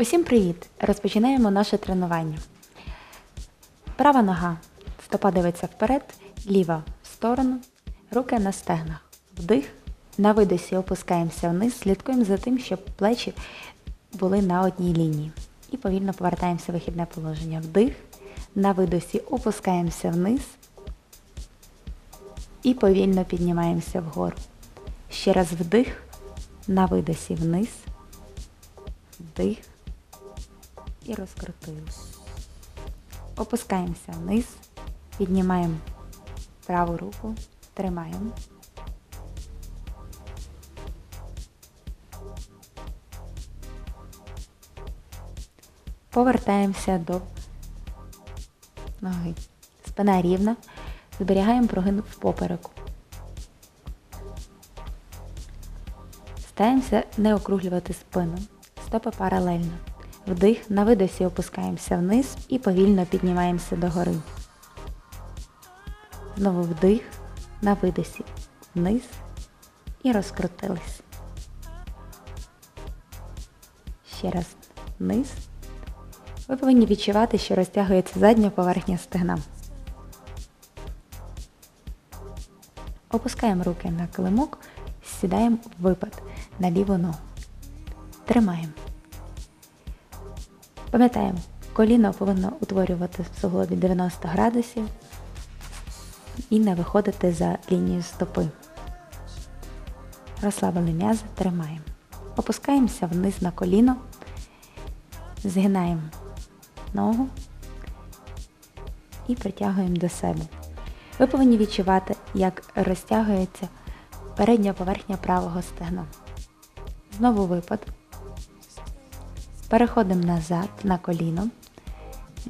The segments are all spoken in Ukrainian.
Усім привіт! Розпочинаємо наше тренування. Права нога. Стопа дивиться вперед, ліва в сторону, руки на стегнах. Вдих. На видосі опускаємося вниз, слідкуємо за тим, щоб плечі були на одній лінії. І повільно повертаємося в вихідне положення. Вдих. На видосі опускаємося вниз і повільно піднімаємося вгору. Ще раз вдих. На видосі вниз. Вдих. І розкрутили. Опускаємося вниз. Піднімаємо праву руку. Тримаємо. Повертаємося до ноги. Спина рівна. Зберігаємо прогин в попереку. Стараємося не округлювати спину. Стопи паралельно. Вдих, на видосі опускаємося вниз і повільно піднімаємося догори. Знову вдих, на видосі вниз і розкрутились. Ще раз вниз. Ви повинні відчувати, що розтягується задня поверхня стегна. Опускаємо руки на килимок, сідаємо в випад на ліву ногу. Тримаємо. Пам'ятаємо, коліно повинно утворювати в суглобі 90 градусів і не виходити за лінію стопи. Розслабили м'язи, тримаємо. Опускаємося вниз на коліно, згинаємо ногу і притягуємо до себе. Ви повинні відчувати, як розтягується передня поверхня правого стегна. Знову випад. Переходимо назад на коліно.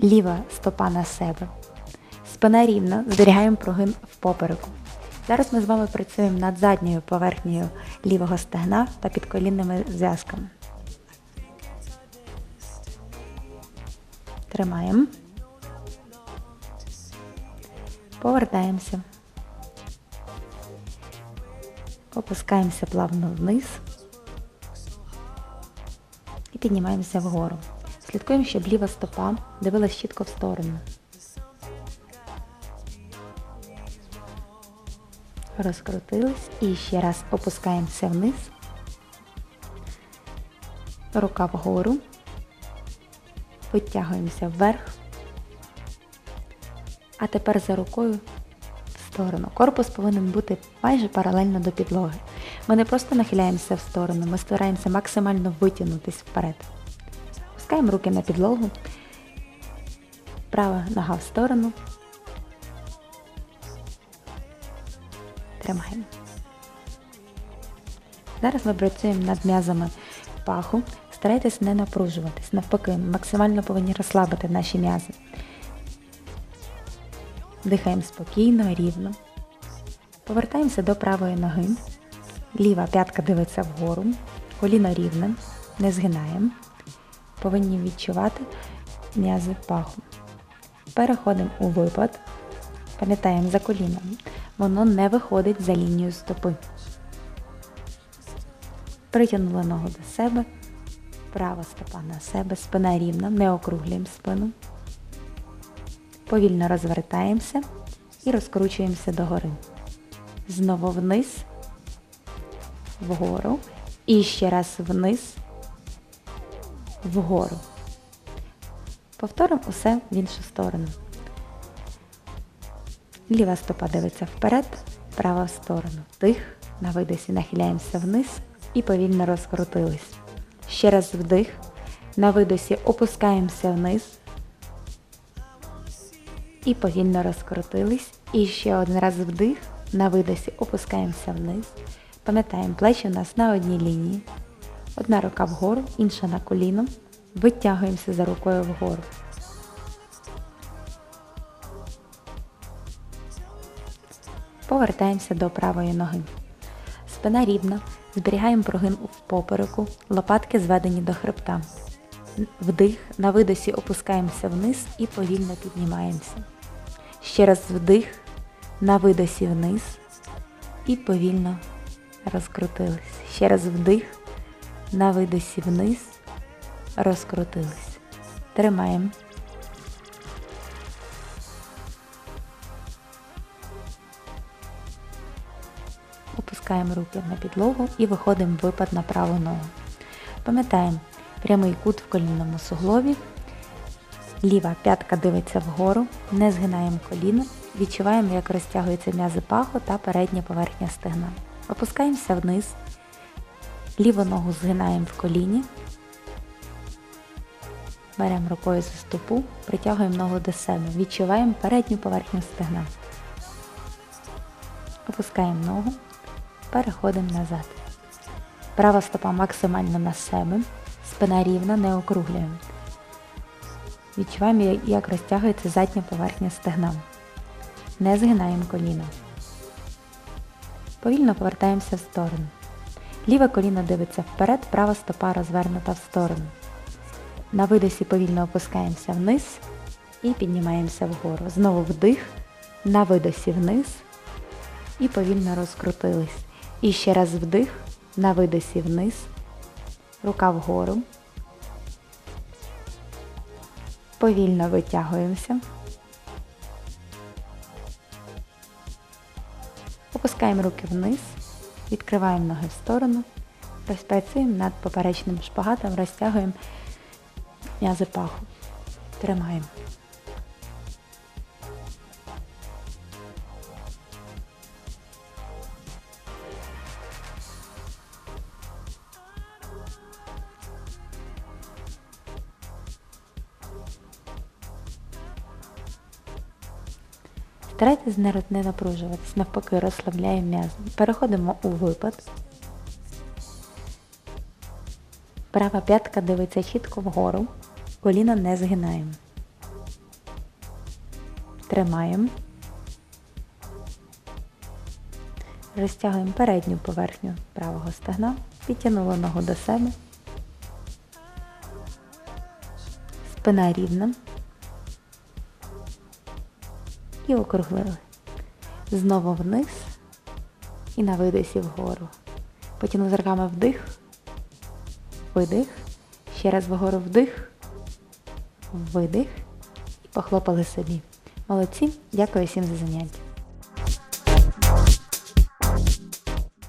Ліва стопа на себе. Спина рівна, зберігаємо прогин в попереку. Зараз ми з вами працюємо над задньою поверхнею лівого стегна та підколінними зв'язками. Тримаємо. Повертаємося. Опускаємося плавно вниз і піднімаємося вгору. Слідкуємо, щоб ліва стопа дивилась чітко в сторону. Розкрутились і ще раз опускаємося вниз. Рука вгору. Витягуємося вверх. А тепер за рукою сторону. Корпус повинен бути майже паралельно до підлоги. Ми не просто нахиляємося в сторону, ми стараємося максимально витягнутись вперед. Пускаємо руки на підлогу. Права нога в сторону. Тримаємо. Зараз ми працюємо над м'язами паху. Старайтесь не напружуватись. Навпаки, максимально повинні розслабити наші м'язи. Дихаємо спокійно, рівно. Повертаємося до правої ноги. Ліва п'ятка дивиться вгору. Коліно рівне. Не згинаємо. Повинні відчувати м'язи паху. Переходимо у випад. Пам'ятаємо за коліном. Воно не виходить за лінію стопи. Притягнули ногу до себе. Права стопа на себе, спина рівна, не округлюємо спину. Повільно розвертаємося і розкручуємося догори. Знову вниз, вгору. І ще раз вниз, вгору. Повторимо усе в іншу сторону. Ліва стопа дивиться вперед, права в сторону. Вдих, на видосі нахиляємося вниз і повільно розкрутились. Ще раз вдих. На видосі опускаємося вниз. І повільно розкрутились. І ще один раз вдих. На видосі опускаємося вниз. Пам'ятаємо, плечі у нас на одній лінії. Одна рука вгору, інша на коліно. Витягуємося за рукою вгору. Повертаємося до правої ноги. Спина рівна. Зберігаємо прогин в попереку, лопатки зведені до хребта. Вдих, на видосі опускаємося вниз і повільно піднімаємося. Ще раз вдих, на видосі вниз і повільно розкрутились. Ще раз вдих, на видосі вниз розкрутились. Тримаємо. Опускаємо руки на підлогу і виходимо в випад на праву ногу. Пам'ятаємо, прямий кут в колінному суглобі. Ліва п'ятка дивиться вгору, не згинаємо коліно, відчуваємо, як розтягуються м'язи паху та передня поверхня стегна. Опускаємося вниз, ліву ногу згинаємо в коліні, беремо рукою за стопу, притягуємо ногу до себе, відчуваємо передню поверхню стегна. Опускаємо ногу, переходимо назад. Права стопа максимально на себе, спина рівна, не округлюємо. Відчуваємо, як розтягується задня поверхня стегна. Не згинаємо коліно. Повільно повертаємося в сторону. Ліве коліно дивиться вперед, права стопа розвернута в сторону. На видосі повільно опускаємося вниз і піднімаємося вгору. Знову вдих, на видосі вниз і повільно розкрутились. І ще раз вдих, на видосі вниз, рука вгору. Повільно витягуємося. Опускаємо руки вниз, відкриваємо ноги в сторону, розпрацюємо над поперечним шпагатом, розтягуємо м'язи паху. Тримаємо. Старайтесь не напружуватись, навпаки, розслабляємо м'язи. Переходимо у випад. Права п'ятка дивиться чітко вгору, коліна не згинаємо. Тримаємо. Розтягуємо передню поверхню правого стегна, підтягнули ногу до себе. Спина рівна. І округлили. Знову вниз і на видисі вгору. Потягнули руками вдих, видих, ще раз вгору вдих, видих і похлопали собі. Молодці, дякую всім за заняття.